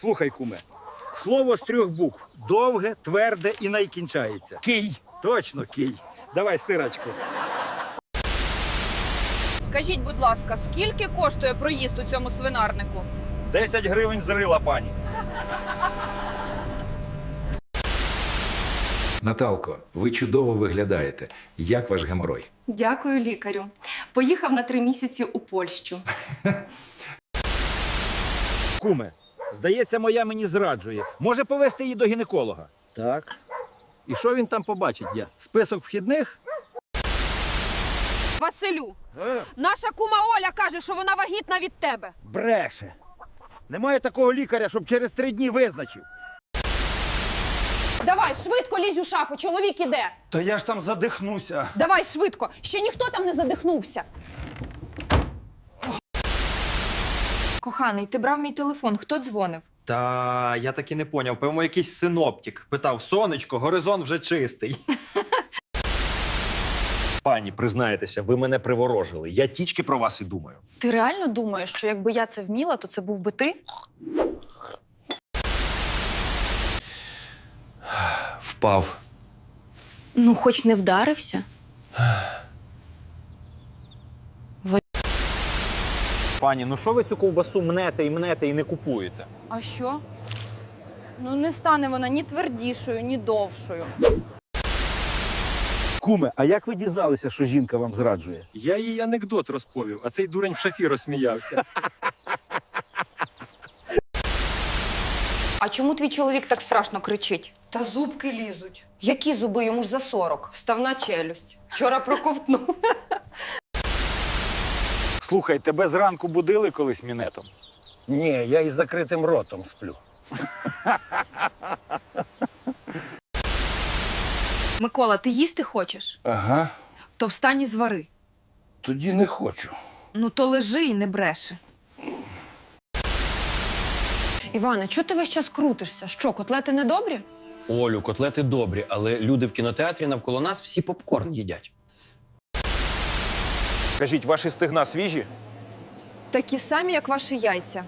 Слухай, куме. Слово з трьох букв. Довге, тверде і найкінчається. Кий. Точно, кий. Давай стирачку. Скажіть, будь ласка, скільки коштує проїзд у цьому свинарнику? 10 гривень зрила, пані. Наталко, ви чудово виглядаєте. Як ваш геморой? Дякую лікарю. Поїхав на три місяці у Польщу. Куме, здається, моя мені зраджує. Може повести її до гінеколога? Так. І що він там побачить? Я? Список вхідних? Василю, наша кума Оля каже, що вона вагітна від тебе. Бреше. Немає такого лікаря, щоб через три дні визначив. Давай, швидко лізь у шафу, чоловік іде. Та я ж там задихнуся. Давай швидко, ще ніхто там не задихнувся. Коханий, ти брав мій телефон. Хто дзвонив? Та я так і не поняв. Певно, якийсь синоптик. Питав: сонечко, горизонт вже чистий. Пані, признаєтеся, ви мене приворожили. Я тічки про вас і думаю. Ти реально думаєш, що якби я це вміла, то це був би ти? Впав. Ну, хоч не вдарився. Пані, ну що ви цю ковбасу мнете і мнете і не купуєте? А що? Ну не стане вона ні твердішою, ні довшою. Куме, а як ви дізналися, що жінка вам зраджує? Я їй анекдот розповів, а цей дурень в шафі розсміявся. А чому твій чоловік так страшно кричить? Та зубки лізуть. Які зуби йому ж за 40? Вставна челюсть. Вчора проковтнув. Слухай, тебе зранку будили колись мінетом? Ні, я із закритим ротом сплю. Микола, ти їсти хочеш? Ага, То встань і звари. тоді не хочу. Ну то лежи і не бреши. Іване, чого ти весь час крутишся? Що, котлети недобрі? Олю, котлети добрі, але люди в кінотеатрі навколо нас всі попкорн їдять. Кажіть, ваші стигна свіжі? Такі самі, як ваші яйця.